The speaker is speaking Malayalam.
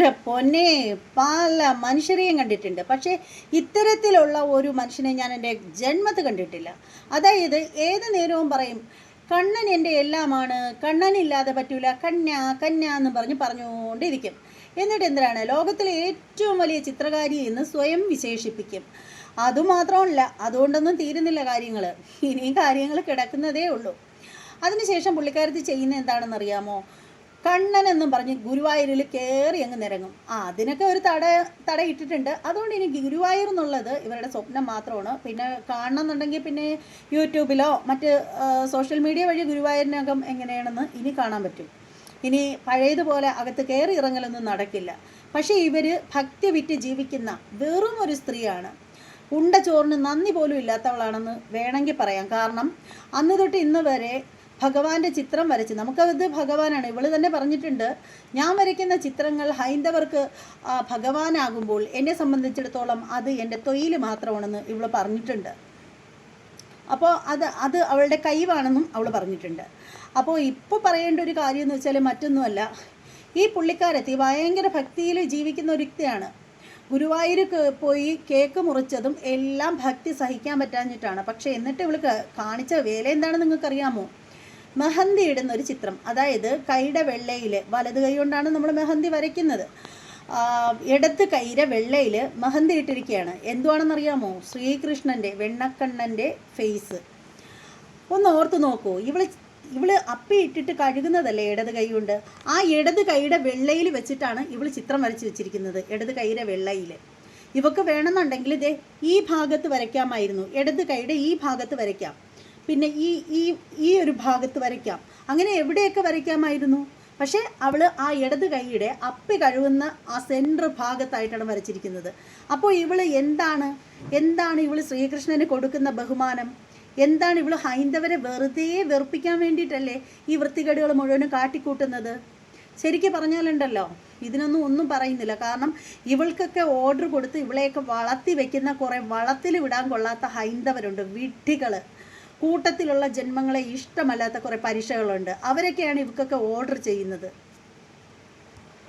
എന്റെ പൊന്നെ പല മനുഷ്യരെയും കണ്ടിട്ടുണ്ട്. പക്ഷേ ഇത്തരത്തിലുള്ള ഒരു മനുഷ്യനെ ഞാൻ എന്റെ ജന്മത്ത് കണ്ടിട്ടില്ല. അതായത് ഏത് നേരവും പറയും കണ്ണൻ എന്റെ എല്ലാമാണ് കണ്ണനില്ലാതെ പറ്റൂല കന്യ കന്യ എന്ന് പറഞ്ഞ് പറഞ്ഞുകൊണ്ടിരിക്കും. എന്നിട്ട് എന്തിനാണ്? ലോകത്തിലെ ഏറ്റവും വലിയ ചിത്രകാരി എന്ന് സ്വയം വിശേഷിപ്പിക്കും. അതുമാത്രമല്ല അതുകൊണ്ടൊന്നും തീരുന്നില്ല കാര്യങ്ങൾ ഇനിയും കാര്യങ്ങൾ കിടക്കുന്നതേ ഉള്ളൂ. അതിനുശേഷം പുള്ളിക്കാരത്തി ചെയ്യുന്ന എന്താണെന്ന് അറിയാമോ കണ്ണൻ എന്നും പറഞ്ഞ് ഗുരുവായൂരിൽ കയറി അങ്ങ് നിരങ്ങും. ആ അതിനൊക്കെ ഒരു തട തട ഇട്ടിട്ടുണ്ട് അതുകൊണ്ട് ഇനി ഗുരുവായൂർ എന്നുള്ളത് ഇവരുടെ സ്വപ്നം മാത്രമാണ്. പിന്നെ കാണണമെന്നുണ്ടെങ്കിൽ പിന്നെ യൂട്യൂബിലോ മറ്റ് സോഷ്യൽ മീഡിയ വഴി ഗുരുവായൂരിനകം എങ്ങനെയാണെന്ന് ഇനി കാണാൻ പറ്റും. ഇനി പഴയതുപോലെ അകത്ത് കയറി ഇറങ്ങലൊന്നും നടക്കില്ല. പക്ഷേ ഇവർ ഭക്തി വിറ്റ് ജീവിക്കുന്ന വെറും ഒരു സ്ത്രീയാണ്. ഉണ്ട ചോറിന് നന്ദി പോലും ഇല്ലാത്തവളാണെന്ന് വേണമെങ്കിൽ പറയാം. കാരണം അന്ന് തൊട്ട് ഇന്ന് വരെ ഭഗവാന്റെ ചിത്രം വരച്ച്. നമുക്കത് ഭഗവാനാണ്. ഇവൾ തന്നെ പറഞ്ഞിട്ടുണ്ട് ഞാൻ വരയ്ക്കുന്ന ചിത്രങ്ങൾ ഹൈന്ദവർക്ക് ഭഗവാനാകുമ്പോൾ എന്നെ സംബന്ധിച്ചിടത്തോളം അത് എന്റെ തൊയിൽ മാത്രമാണെന്ന് ഇവൾ പറഞ്ഞിട്ടുണ്ട്. അപ്പോൾ അത് അത് അവളുടെ കൈവാണെന്നും അവൾ പറഞ്ഞിട്ടുണ്ട്. അപ്പോൾ ഇപ്പോൾ പറയേണ്ട ഒരു കാര്യം എന്ന് വെച്ചാൽ മറ്റൊന്നുമല്ല. ഈ പുള്ളിക്കാരത്തി ഭയങ്കര ഭക്തിയിൽ ജീവിക്കുന്ന ഒരു വ്യക്തിയാണ്. ഗുരുവായൂർ പോയി കേക്ക് മുറിച്ചതും എല്ലാം ഭക്തി സഹിക്കാൻ പറ്റാഞ്ഞിട്ടാണ്. പക്ഷേ എന്നിട്ട് ഇവൾക്ക് കാണിച്ച വേല എന്താണെന്ന് നിങ്ങൾക്കറിയാമോ? മെഹന്തി ഇടുന്ന ഒരു ചിത്രം. അതായത് കൈയുടെ വെള്ളയിൽ വലത് കൈ കൊണ്ടാണ് നമ്മൾ മെഹന്തി വരയ്ക്കുന്നത്. ഇടത്ത് കൈയിലെ വെള്ളയിൽ മെഹന്തി ഇട്ടിരിക്കുകയാണ്. എന്തുവാണെന്നറിയാമോ? ശ്രീകൃഷ്ണന്റെ വെണ്ണക്കണ്ണന്റെ ഫേസ് ഒന്ന് ഓർത്ത് നോക്കൂ. ഇവൾ ഇവൾ അപ്പി ഇട്ടിട്ട് കഴുകുന്നതല്ലേ ഇടത് കൈ കൊണ്ട്? ആ ഇടത് കൈയുടെ വെള്ളയിൽ വെച്ചിട്ടാണ് ഇവൾ ചിത്രം വരച്ച് വെച്ചിരിക്കുന്നത് ഇടത് കൈയുടെ വെള്ളയിൽ ഇവക്ക് വേണമെന്നുണ്ടെങ്കിൽ ഇതേ ഈ ഭാഗത്ത് വരയ്ക്കാമായിരുന്നു. ഇടത് കൈയുടെ ഈ ഭാഗത്ത് വരയ്ക്കാം. പിന്നെ ഈ ഈ ഈ ഒരു ഭാഗത്ത് വരയ്ക്കാം. അങ്ങനെ എവിടെയൊക്കെ വരയ്ക്കാമായിരുന്നു? പക്ഷേ അവൾ ആ ഇടത് കൈയുടെ അപ്പി കഴുകുന്ന ആ സെന്റർ ഭാഗത്തായിട്ടാണ് വരച്ചിരിക്കുന്നത്. അപ്പോൾ ഇവൾ എന്താണ്? എന്താണ് ഇവൾ ശ്രീകൃഷ്ണന് കൊടുക്കുന്ന ബഹുമാനം? എന്താണ് ഇവൾ ഹൈന്ദവരെ വെറുതെ വെറുപ്പിക്കാൻ വേണ്ടിയിട്ടല്ലേ ഈ വൃത്തികേടുകൾ മുഴുവനും കാട്ടിക്കൂട്ടുന്നത്? ശരിക്കും പറഞ്ഞാലുണ്ടല്ലോ ഇതിനൊന്നും ഒന്നും പറയുന്നില്ല. കാരണം ഇവൾക്കൊക്കെ ഓർഡർ കൊടുത്ത് ഇവളെയൊക്കെ വളർത്തി വെക്കുന്ന കുറേ വളത്തിൽ വിടാൻ കൊള്ളാത്ത ഹൈന്ദവരുണ്ട് വിഡ്ഢികൾ കൂട്ടത്തിലുള്ള ജന്മങ്ങളെ ഇഷ്ടമല്ലാത്ത കുറേ പരീക്ഷകളുണ്ട്. അവരൊക്കെയാണ് ഇവക്കൊക്കെ ഓർഡർ ചെയ്യുന്നത്.